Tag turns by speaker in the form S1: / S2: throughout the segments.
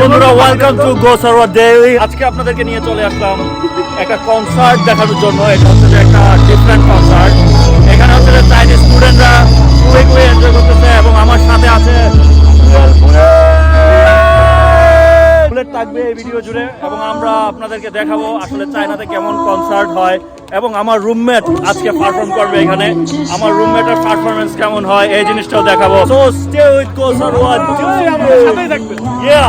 S1: বন্ধুরা welcome to গোসারোয়া daily আজকে আপনাদেরকে নিয়ে চলে আসলাম একটা কনসার্ট দেখানোর জন্য। এটা হচ্ছে একটা ডিফারেন্ট কনসার্ট এখানে হচ্ছে চাইনিজ স্টুডেন্টরা খুবই খুবই এনজয় করতেছে এবং আমার সাথে আছে এই ভিডিও জুড়ে এবং আমরা আপনাদেরকে দেখাবো আসলে চায়নাতে কেমন কনসার্ট হয় এবং আমার রুমমেট আজকে পারফর্ম করবে এখানে। আমার রুমমেটের পারফরমেন্স কেমন হয় এই জিনিসটাও দেখাবো। সো স্টে উইথ গোসারোয়া ওয়ান ইয়া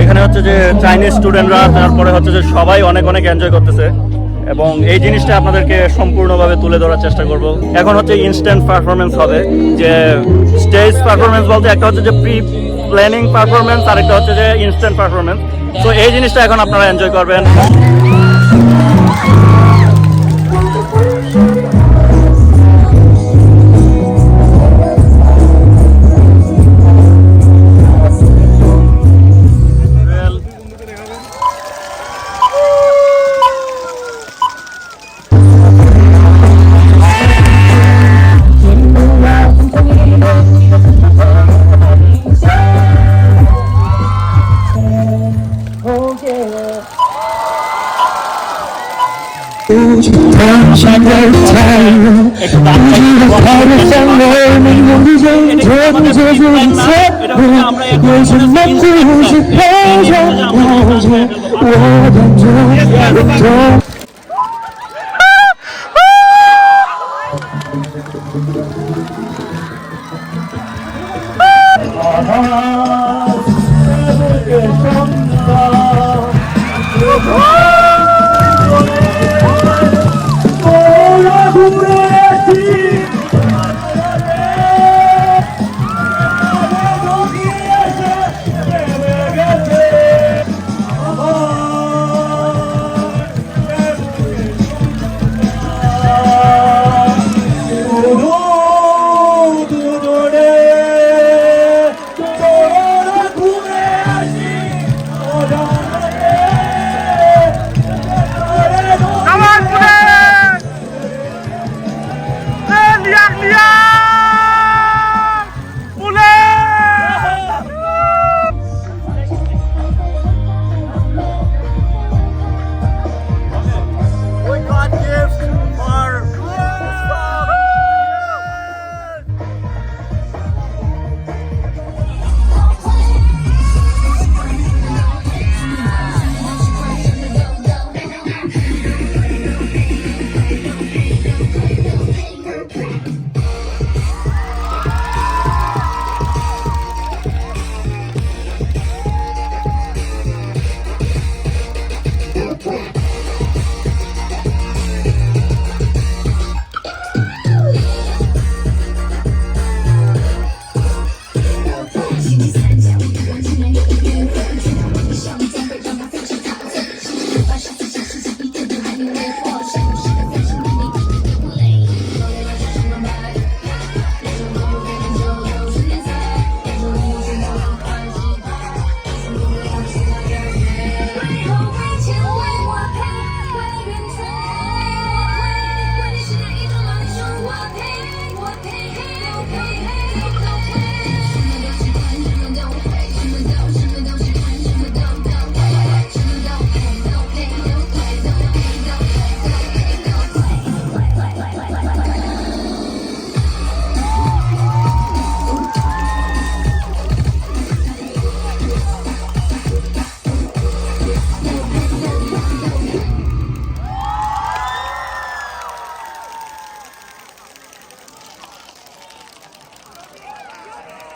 S1: এখানে হচ্ছে যে চাইনিজ স্টুডেন্টরা তারপরে হচ্ছে যে সবাই অনেক অনেক এনজয় করতেছে এবং এই জিনিসটা আপনাদেরকে সম্পূর্ণভাবে তুলে ধরার চেষ্টা করব। এখন হচ্ছে ইনস্ট্যান্ট পারফরমেন্স হবে, যে স্টেজ পারফরমেন্স বলতে একটা হচ্ছে যে প্রি প্ল্যানিং পারফরমেন্স আর একটা হচ্ছে যে ইনস্ট্যান্ট পারফরমেন্স তো এই জিনিসটা এখন আপনারা এনজয় করবেন।
S2: সাগর চাই নিজের ঘরের সঙ্গে নিজের ঝোপ ঝোপ ঝোপছে নিজের মুখ ঝোপ। ঝোপ ঝোপ ঝোপ ঝোপ।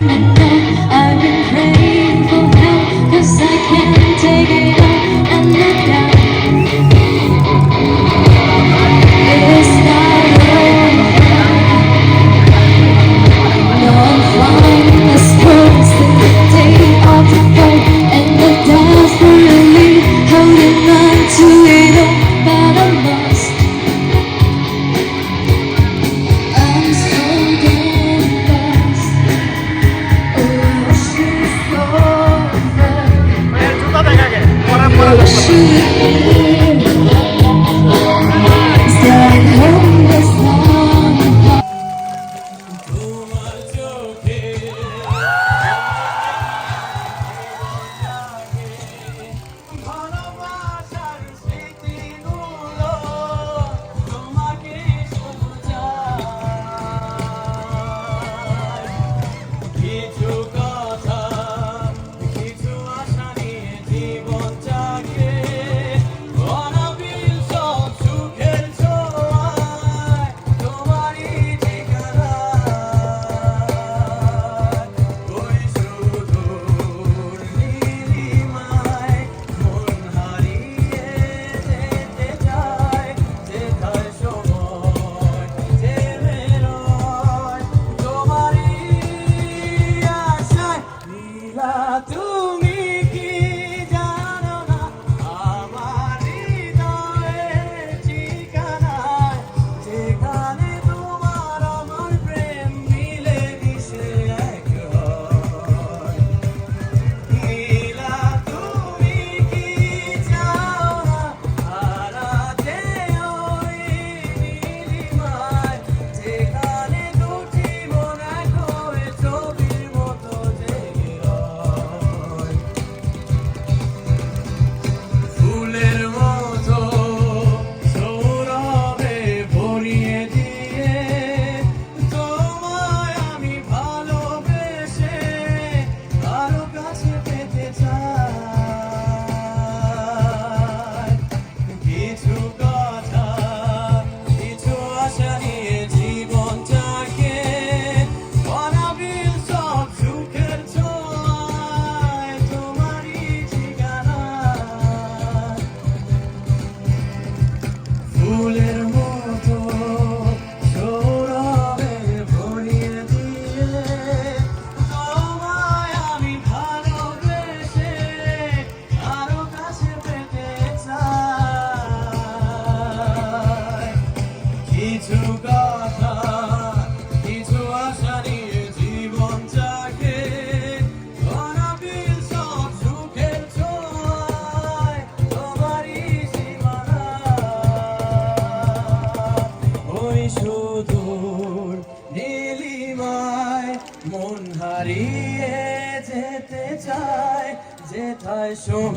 S2: I've been praying for help, cause I can't take it on. що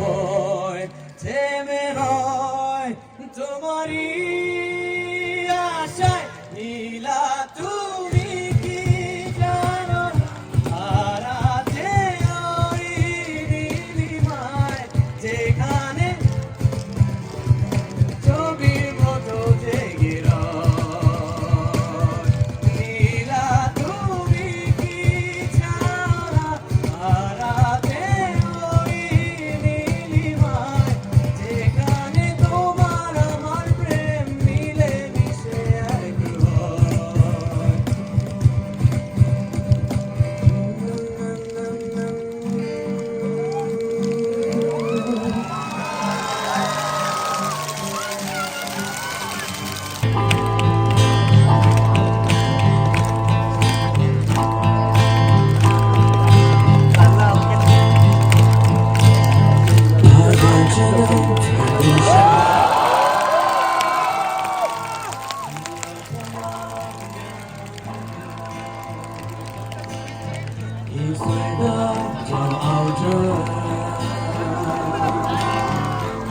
S2: 一回的骄傲着。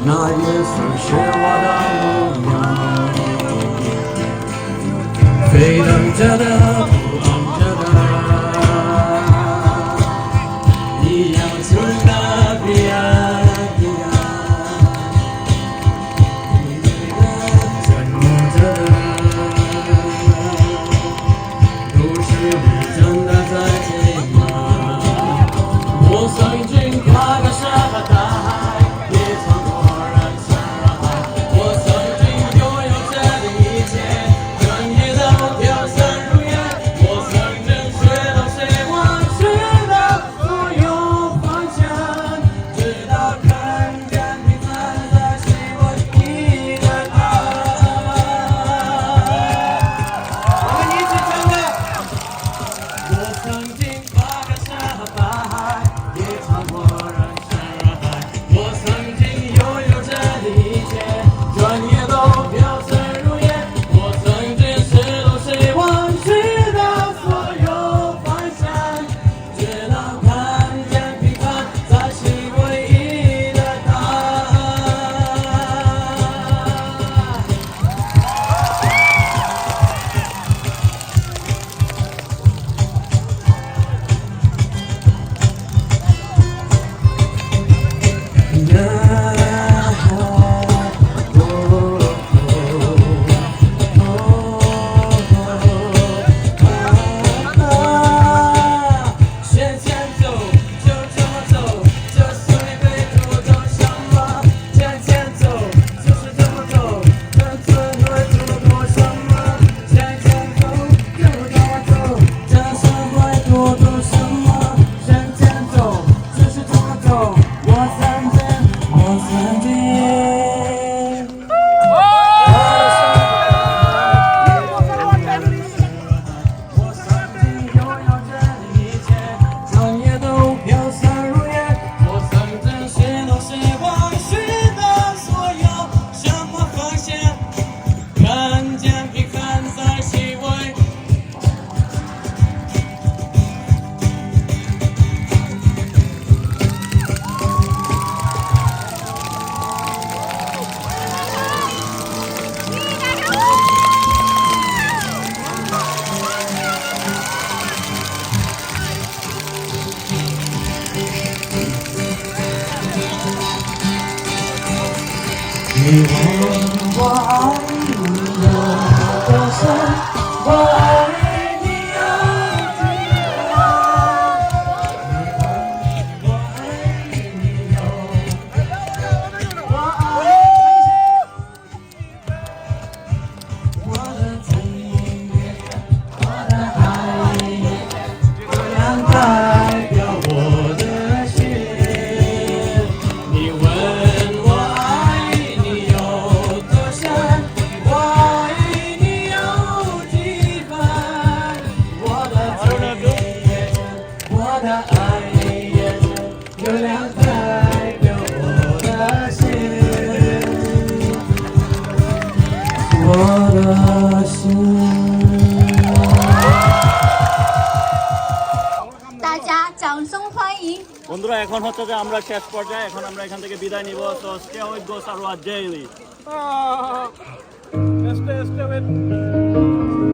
S2: 那也算是我的模样，沸腾着的。
S1: বন্ধুরা এখন হচ্ছে যে আমরা শেষ পর্যায়ে এখন আমরা এখান থেকে বিদায় নিব। তো স্টে উইথ গোস আর ওয়াজ ডেইলি স্টে স্টে উইথ